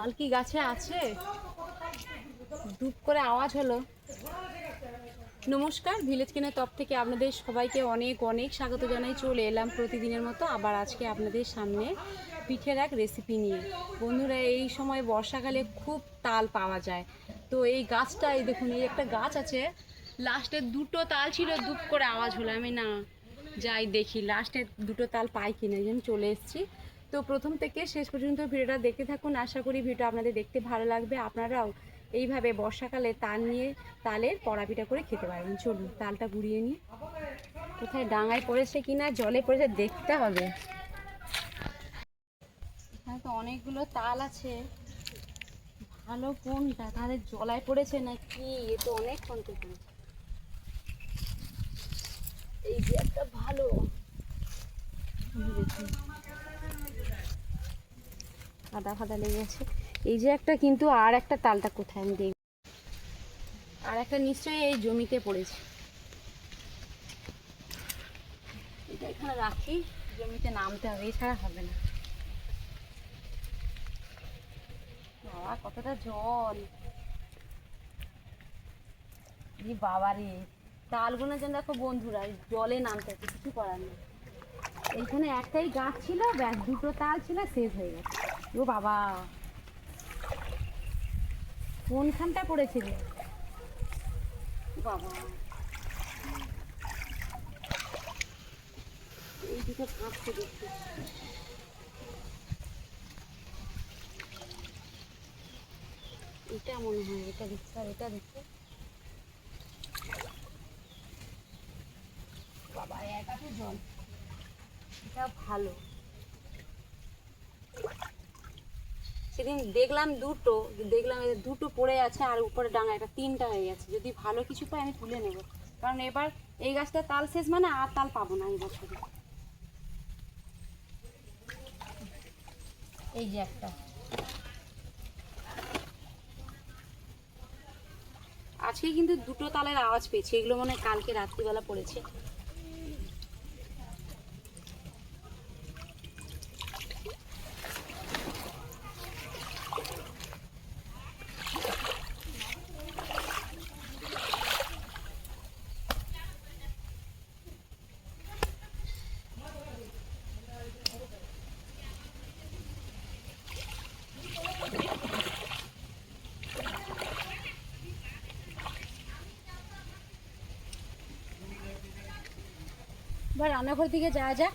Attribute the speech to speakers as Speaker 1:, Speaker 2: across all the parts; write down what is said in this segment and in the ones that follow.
Speaker 1: তাল কি গাছে আছে? দুপ করে আওয়াজ হলো। নমস্কার, ভিলেজ কিনে তপ থেকে আপনাদের সবাইকে অনেক অনেক স্বাগত জানাই। চলে এলাম প্রতিদিনের মতো আবার আজকে আপনাদের সামনে পিঠের এক রেসিপি নিয়ে। বন্ধুরা, এই সময় বর্ষাকালে খুব তাল পাওয়া যায়। তো এই গাছটা এই দেখুন, এই একটা গাছ আছে। লাস্টে দুটো তাল ছিল দুপ করে আওয়াজ হলো। আমি না, যাই দেখি, লাস্টে দুটো তাল পাই কিনা। জন্য চলে এসেছি। তো প্রথম থেকে শেষ পর্যন্ত ভিডিওটা দেখতে থাকুন। আশা করি ভিডিওটা আপনাদের দেখতে ভালো লাগবে। আপনারাও এইভাবে বর্ষাকালে তাল নিয়ে তালের পড়াপিটা করে খেতে পারবেন চলুন, তালটা গুড়িয়ে নিই। কোথায় ডাঙায় পড়েছে কিনা জলে পড়েছে, দেখতে হবে। এখানে তো অনেকগুলো তাল আছে। ভালো কোনটা? তাহলে জলায় পড়েছে না কি এ তো অনেকক্ষণ থেকে। এই যে একটা ভালো। দেখুন। ফাদা লেগে আছে। এই যে একটা কিন্তু আর একটা তালটা কোথায় আমি দেখব। আর একটা নিশ্চয়ই এই জমিতে পড়েছে। এটা এখানে রাখি, জমিতে নামতে হবে, এছাড়া হবে না। বাবা, কতটা জল। এই বাবা রে তালগুলো যেন দেখো বন্ধুরা জলে নামতে কিছু করার নেই। এইখানে একটাই গাছ ছিল, ব্যাস, দুটো তাল ছিল, শেষ হয়ে গেছে। ও বাবা। কোনখানটা পড়েছিল? বাবা। এই এটা মনে হয়, এটা আর এটা বাবা জল। এটা ভালো। সেদিন দেখলাম দুটো দেখলাম দুটো পড়ে আছে আর উপরে ডাঙা এটা তিনটা হয়ে গেছে। যদি ভালো কিছু পাই আমি তুলে নেব। কারণ এবার এই গাছটা তাল শেষ মানে আর তাল পাবো না এই বছরে। এই যে একটা। আজকে কিন্তু দুটো তালের আওয়াজ পেয়েছি, এগুলো মনে হয় কালকে রাত্রিবেলা পড়েছে। এবার রান্নাঘর দিকে যাওয়া যাক।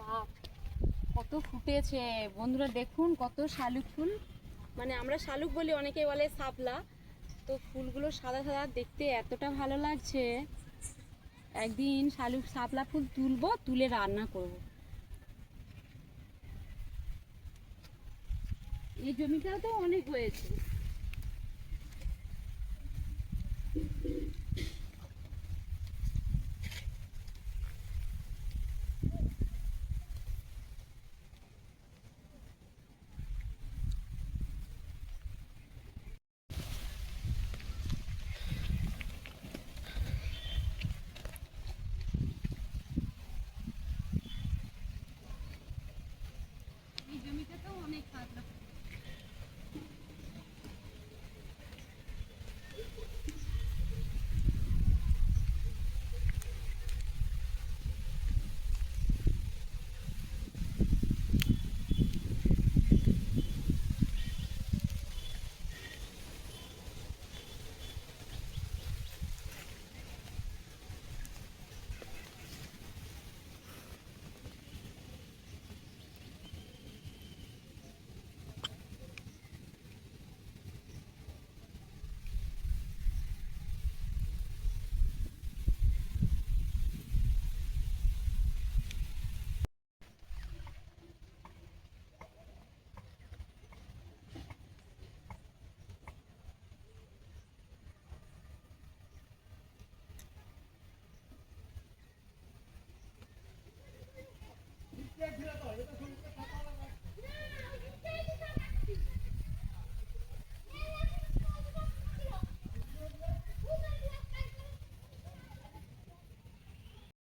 Speaker 1: বাপ, কত ফুটেছে। বন্ধুরা দেখুন কত শালুক ফুল। মানে আমরা শালুক বলি অনেকে বলে শাপলা। তো ফুলগুলো সাদা সাদা, দেখতে এতটা ভালো লাগছে। একদিন শালুক, শাপলা ফুল তুলবো, তুলে রান্না করব। এই জমিটাও তো অনেক হয়েছে।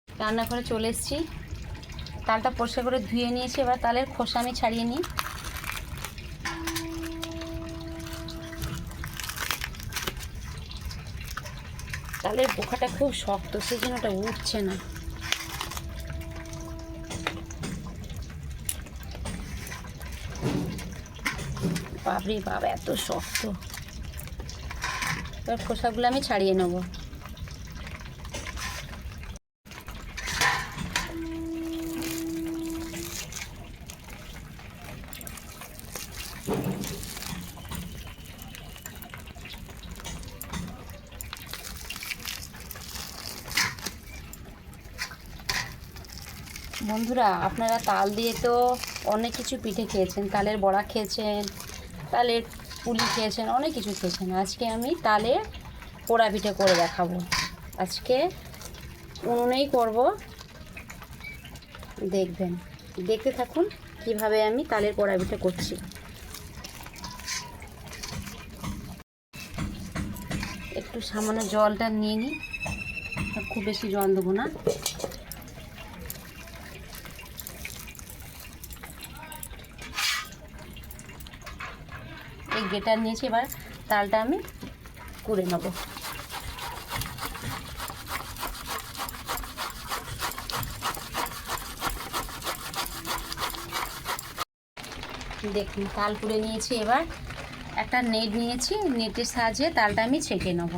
Speaker 1: রান্নাঘরে চলে এসেছি। তালটা পরিষ্কার করে ধুয়ে নিয়েছি, এবার তালের খোসা আমি ছাড়িয়ে নিই। তালের বোখাটা খুব শক্ত সেই জন্য ওটা উঠছে না। বাবরে বাবা এত শক্ত। এবার খোসাগুলো আমি ছাড়িয়ে নেব। বন্ধুরা, আপনারা তাল দিয়ে তো অনেক কিছু পিঠে খেয়েছেন, তালের বড়া খেয়েছেন তালের পুলি খেয়েছেন, অনেক কিছু খেয়েছেন। আজকে আমি তালের পোড়া পিঠে করে দেখাবো। আজকে উনুনেই করব। দেখবেন, দেখতে থাকুন কীভাবে আমি তালের পোড়া পিঠে করছি। একটু সামান্য জলটা নিয়ে নিই খুব বেশি জল দেবো না। গেটার নিয়েছি, এবার তালটা আমি কুড়ে নেব। দেখুন, তাল কুড়ে নিয়েছি, এবার একটা নেট নিয়েছি, নেটের সাহায্যে তালটা আমি ছেঁকে নেব।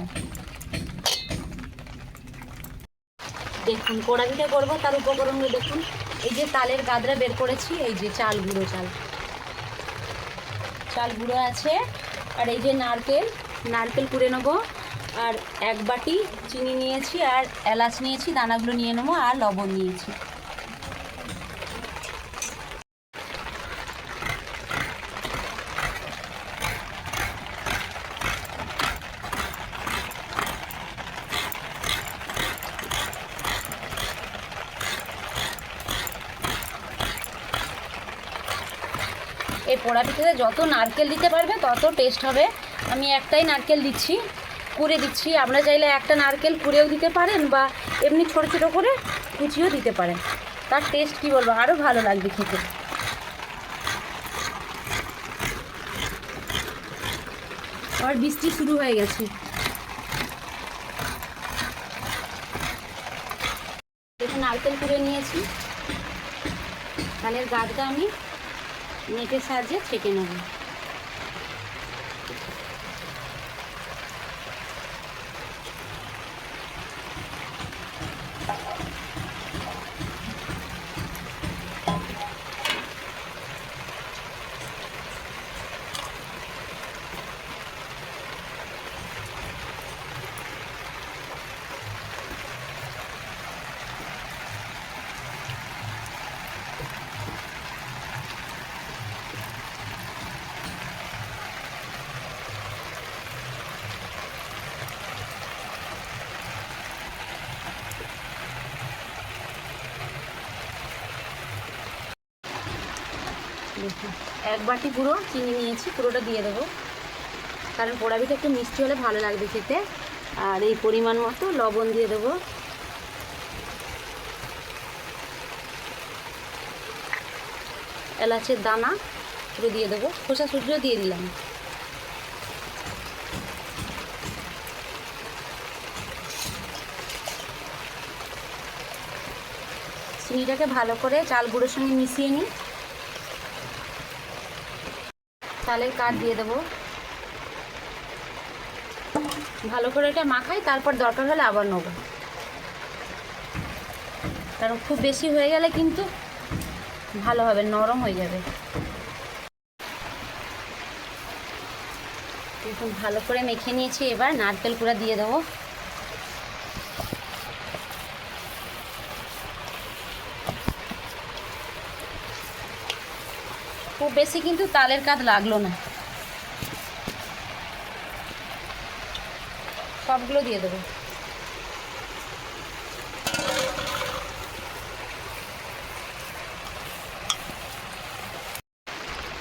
Speaker 1: দেখুন কোড়া পিঠা করব, তার উপকরণগুলো দেখুন। এই যে তালের গাদরা বের করেছি, এই যে চাল গুঁড়ো চাল। চাল গুঁড়ো আছে, আর এই যে নারকেল নারকেল কুড়ে নেব, আর এক বাটি চিনি নিয়েছি, আর এলাচ নিয়েছি, দানাগুলো নিয়ে নেব, আর লবণ নিয়েছি। পোড়া পিঠাতে যত নারকেল দিতে পারবে, তত টেস্ট হবে। আমি একটাই নারকেল দিচ্ছি, কুড়ে দিচ্ছি। আপনারা চাইলে একটা নারকেল কুড়েও দিতে পারেন বা এমনি ছোট ছোট করে কুচিও দিতে পারেন। তার টেস্ট কি বলব? আরও ভালো লাগবে খেতে। আর বৃষ্টি শুরু হয়ে গেছে। নারকেল কুড়ে নিয়েছি। তাহলে গাছটা আমি নেটের সাহায্যে ছেঁকে নেব। এক বাটি পুরো চিনি নিয়েছি, পুরোটা দিয়ে দেবো। কারণ পোড়া পোড়াবিটা একটু মিষ্টি হলে ভালো লাগবে খেতে। আর এই পরিমাণ মতো লবণ দিয়ে দেবো। এলাচের দানা পুরো দিয়ে দেবো। খোসা সূর্য দিয়ে দিলাম। চিনিটাকে ভালো করে চাল গুঁড়োর সঙ্গে মিশিয়ে নিই। চালের কাঠ দিয়ে দেবো। ভালো করে এটা মাখাই, তারপর দরকার হলে আবার নেব। কারণ খুব বেশি হয়ে গেলে কিন্তু ভালো হবে, নরম হয়ে যাবে। ভালো করে মেখে নিয়েছি, এবার নারকেল কুড়া দিয়ে দেবো। বেশি কিন্তু তালের কাজ লাগল না। সবগুলো দিয়ে দেবো।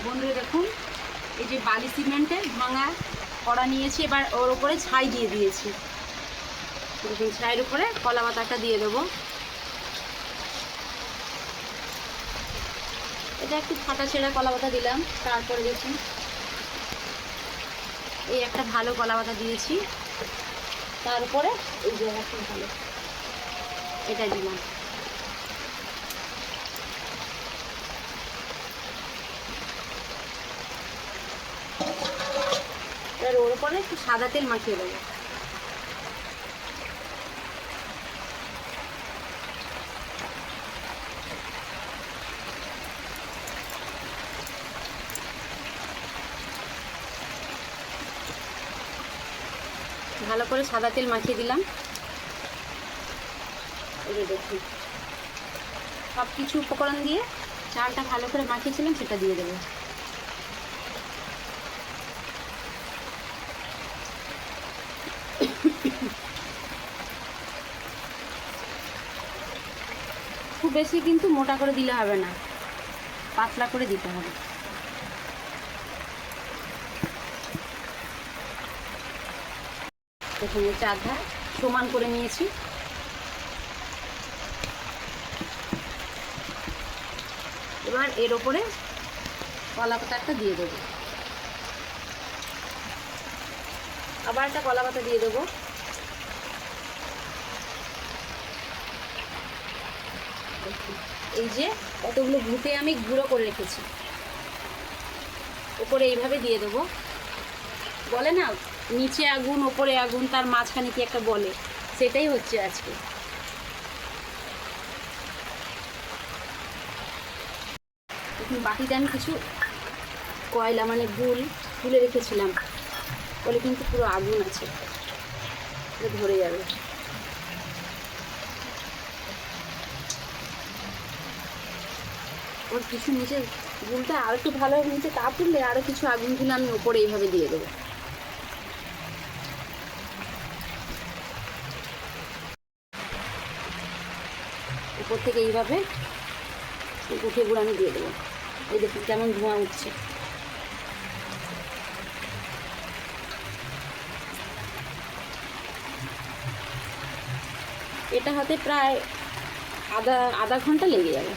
Speaker 1: বন্ধুরা দেখুন, এই যে বালি সিমেন্টের ভাঙা কড়া নিয়েছি, এবার ওর উপরে ছাই দিয়ে দিয়েছি। ছাইয়ের উপরে কলা পাতাটা দিয়ে দেবো। এটা একটু ফাটা ছেঁড়া কলা পাতা দিলাম, তারপরে দেখুন। এই একটা ভালো কলা পাতা দিয়েছি। তার উপরে এই যে একটা ভালো, এটা দিলাম। এবার ওর উপরে একটু সাদা তেল মাখিয়ে দেবো। ভালো করে সাদা তেল মাখিয়ে দিলাম। সব কিছু উপকরণ দিয়ে চালটা ভালো করে মাখিয়েছিলাম, সেটা দিয়ে দেবো। খুব বেশি কিন্তু মোটা করে দিলে হবে না। পাতলা করে দিতে হবে। দেখুন এই চারটা সমান করে নিয়েছি। এবার এর ওপরে কলা পাতাটা দিয়ে দেবো। আবার একটা কলা পাতা দিয়ে দেবো। এই যে কতগুলো ঘুটে আমি গুঁড়ো করে রেখেছি। ওপরে এইভাবে দিয়ে দেবো। বলে না নিচে আগুন, ওপরে আগুন, তার মাঝখানে কি একটা বলে? সেটাই হচ্ছে আজকে। বাটিতে আমি কিছু কয়লা মানে গুল তুলে রেখেছিলাম। বলে কিন্তু পুরো আগুন আছে। ধরে যাবে। ওর কিছু নিচে গুলটা আর একটু ভালো নিচে তাপ তুললে আরও কিছু আগুন তুলে আমি ওপরে এইভাবে দিয়ে দেবো। উপর থেকে এইভাবে উঠে গুঁড়ো আমি দিয়ে দেবো। এই দেখুন কেমন ধোঁয়া উঠছে। এটা হতে প্রায় আধা আধা ঘণ্টা লেগে যাবে।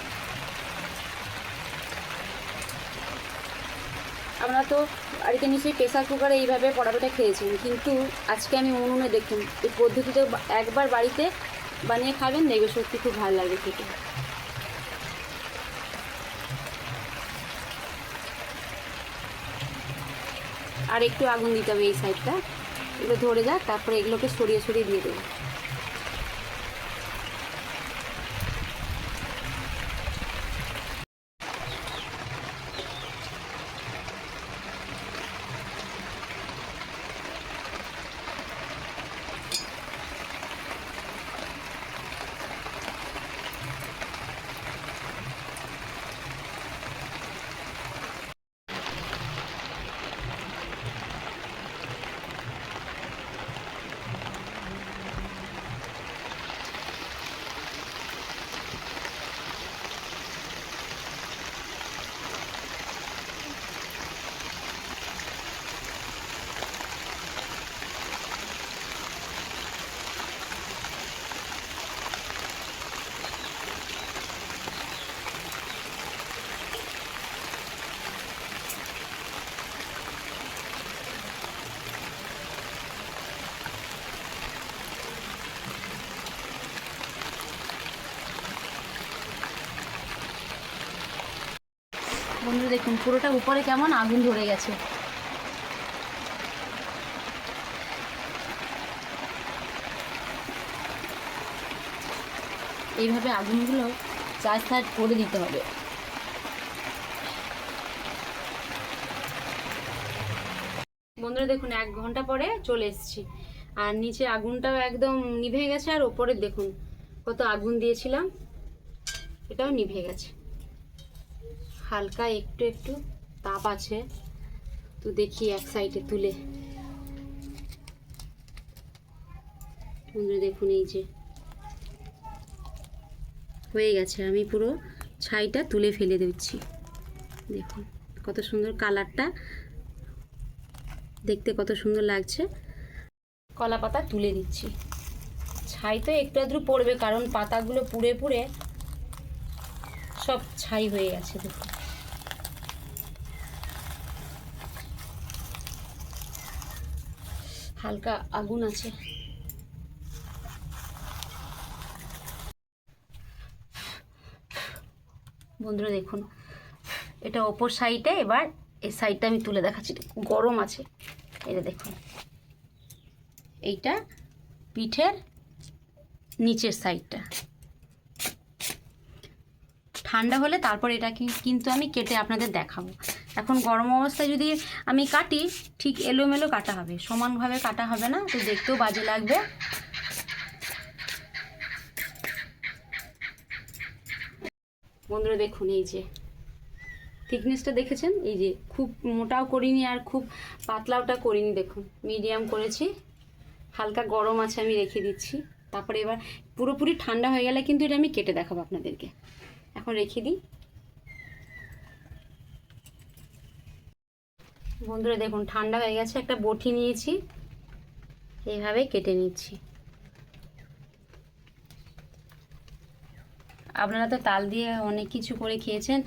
Speaker 1: আমরা তো বাড়িতে নিশ্চয়ই প্রেসার কুকারে এইভাবে পড়াটা খেয়েছি। কিন্তু আজকে আমি উনুনে দেখুন, এই পদ্ধতিতে একবার বাড়িতে বানিয়ে খাবেন, দেখবে সত্যি খুব ভালো লাগে খেতে। আর একটু আগুন দিতে হবে এই সাইডটা এগুলো ধরে যাক, তারপরে এগুলোকে সরিয়ে সরিয়ে দিয়ে দেবো বন্ধুরা দেখুন, পুরোটা উপরে কেমন আগুন ধরে গেছে। এইভাবে আগুনগুলো চার সাইড করে দিতে হবে। বন্ধুরা, দেখুন, এক ঘণ্টা পরে চলে এসেছি। আর নিচে আগুনটাও একদম নিভে গেছে, আর ওপরে দেখুন, কত আগুন দিয়েছিলাম, এটাও নিভে গেছে। হালকা একটু একটু তাপ আছে। তো দেখি এক সাইডে তুলে। দেখুন এই যে। হয়ে গেছে, আমি পুরো ছাইটা তুলে ফেলে দিচ্ছি। দেখুন কত সুন্দর কালারটা। দেখতে কত সুন্দর লাগছে। কলা পাতা তুলে দিচ্ছি। ছাই তো একটু আধটু পড়বে, কারণ পাতাগুলো পুড়ে পুড়ে সব ছাই হয়ে গেছে, দেখুন। হালকা আগুন আছে। বন্ধুরা, দেখুন, এটা ওপর সাইডে এবার এই সাইডটা আমি তুলে দেখাচ্ছি। এটা গরম আছে। এটা দেখুন, এইটা পিঠের নিচের সাইডটা ঠান্ডা হলে তারপর এটাকে কিন্তু আমি কেটে আপনাদের দেখাবো। এখন গরম অবস্থায় যদি আমি কাটি, ঠিক এলোমেলো কাটা হবে। সমানভাবে কাটা হবে না, তো দেখতেও বাজে লাগবে। বন্ধুরা দেখুন, এই যে থিকনেসটা দেখেছেন? এই যে খুব মোটাও করিনি আর খুব পাতলাওটা করিনি, দেখুন। মিডিয়াম করেছি। হালকা গরম আছে, আমি রেখে দিচ্ছি। তারপরে এবার পুরোপুরি ঠান্ডা হয়ে গেলে কিন্তু এটা আমি কেটে দেখাবো আপনাদেরকে। এখন রেখে দিই। বন্ধুরা, দেখুন, ঠান্ডা হয়ে গেছে, একটা বটি নিয়েছি। এইভাবে কেটে নিচ্ছি। আপনারা তো তাল দিয়ে অনেক কিছু করে খেয়েছেন।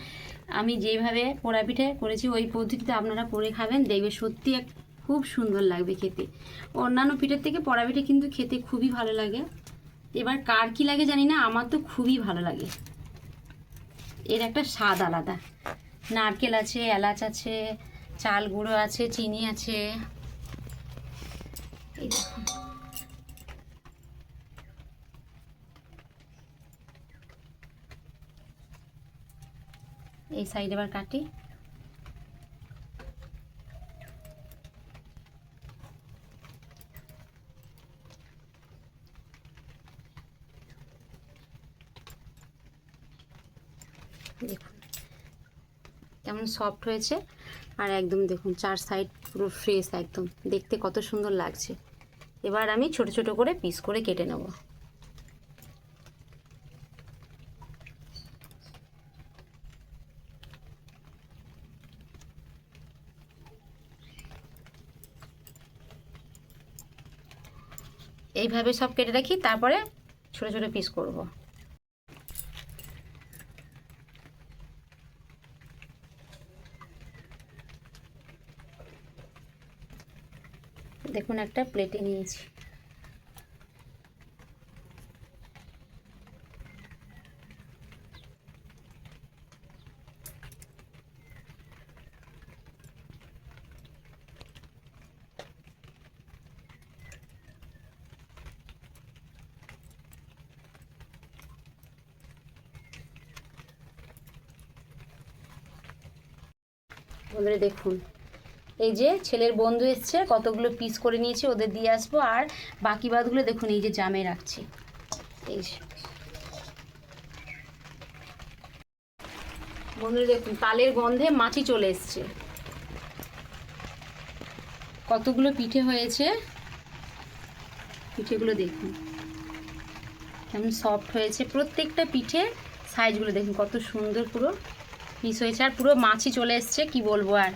Speaker 1: আমি যেভাবে পোড়া পিঠে করেছি, ওই পদ্ধতিতে আপনারা করে খাবেন, দেখবে সত্যি এক খুব সুন্দর লাগবে খেতে। অন্যান্য পিঠের থেকে পোড়া পিঠে কিন্তু খেতে খুবই ভালো লাগে। এবার কার কী লাগে জানি না, আমার তো খুবই ভালো লাগে। এর একটা স্বাদ আলাদা। নারকেল আছে, এলাচ আছে চাল গুঁড়ো আছে চিনি আছে। এই সাইড এবার কাটি। দেখুন। কেমন সফট হয়েছে। আর একদম দেখুন, চার সাইড পুরো ফ্রেশ একদম। দেখতে কত সুন্দর লাগছে। এবার আমি ছোট ছোট করে পিস করে কেটে নেব। এইভাবে সব কেটে রাখি, তারপরে ছোট ছোট পিস করব। দেখুন একটা প্লেটে নিয়েছি। বন্ধুরা দেখুন। এই যে ছেলের বন্ধু এসছে, কতগুলো পিস করে নিয়েছি, ওদের দিয়ে আসব। আর বাকি বাদগুলো দেখুন, এই যে জামে রাখছি। এই বন্ধুরা দেখুন, তালের গন্ধে মাছি চলে এসছে। কতগুলো পিঠে হয়েছে? পিঠেগুলো দেখুন। কেমন সফট হয়েছে। প্রত্যেকটা পিঠে সাইজগুলো দেখুন, কত সুন্দর পুরো পিস হয়েছে। আর পুরো মাছি চলে এসছে, কি বলব আর।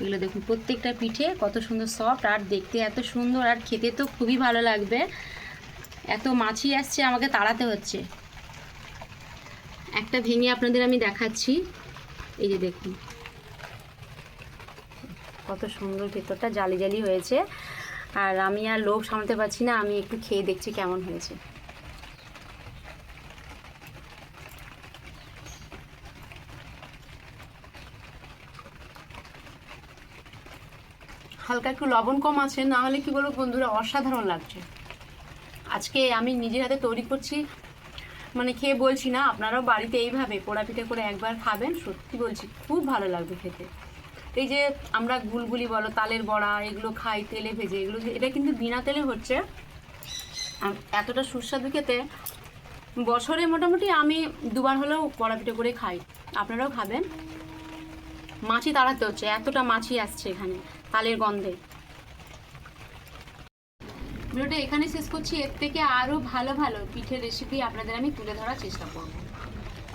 Speaker 1: এগুলো দেখুন, প্রত্যেকটা পিঠে কত সুন্দর সফট আর দেখতে এত সুন্দর আর খেতে তো খুবই ভালো লাগবে। এত মাছি আসছে, আমাকে তাড়াতে হচ্ছে। একটা ভেঙে আপনাদের আমি দেখাচ্ছি। এই যে দেখুন। কত সুন্দর ভেতরটা জালি জালি হয়েছে। আর আমি আর লোভ সামলাতে পারছি না, আমি একটু খেয়ে দেখছি কেমন হয়েছে।
Speaker 2: হালকা একটু লবণ কম আছে, না হলে কি বলব বন্ধুরা, অসাধারণ লাগছে। আজকে আমি নিজের হাতে তৈরি করছি মানে খেয়ে বলছি না, আপনারাও বাড়িতে এইভাবে পোড়া পিঠে করে একবার খাবেন, সত্যি বলছি খুব ভালো লাগবে খেতে। এই যে আমরা গুলগুলি বলো, তালের বড়া, এগুলো খাই, তেলে ভেজে, এগুলো এটা কিন্তু বিনা তেলে হচ্ছে। এতটা সুস্বাদু খেতে, বছরে মোটামুটি আমি দুবার হলেও পোড়া পিঠে করে খাই। আপনারাও খাবেন? মাছি তাড়াতে হচ্ছে, এতটা মাছি আসছে এখানে। তালের গন্ধে। ভিডিওটা এখানে শেষ করছি। এর থেকে আরও ভালো ভালো পিঠের রেসিপি আপনাদের আমি তুলে ধরার চেষ্টা করব।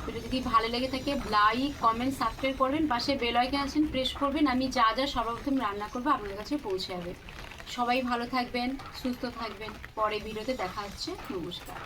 Speaker 1: ভিডিও যদি ভালো লেগে থাকে লাইক কমেন্ট সাবস্ক্রাইব করবেন। পাশে বেলয়কে আছেন প্রেস করবেন। আমি যা যা সর্বপ্রথম রান্না করব আপনাদের কাছে পৌঁছে যাবে। সবাই ভালো থাকবেন, সুস্থ থাকবেন। পরে ভিডিওতে দেখা হচ্ছে। নমস্কার।